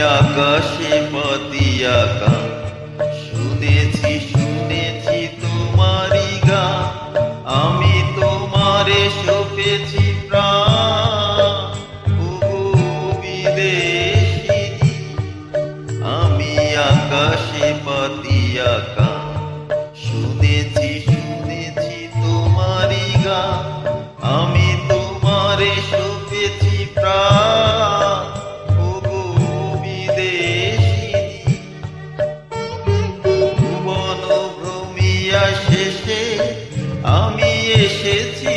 আকাশে পাতিয়া গান শুনেছি শুনেছি তোমারই গান। আমি তোমারে সপেছি আমি আকাশে পাতিয়া গান এসে আমি এসেছি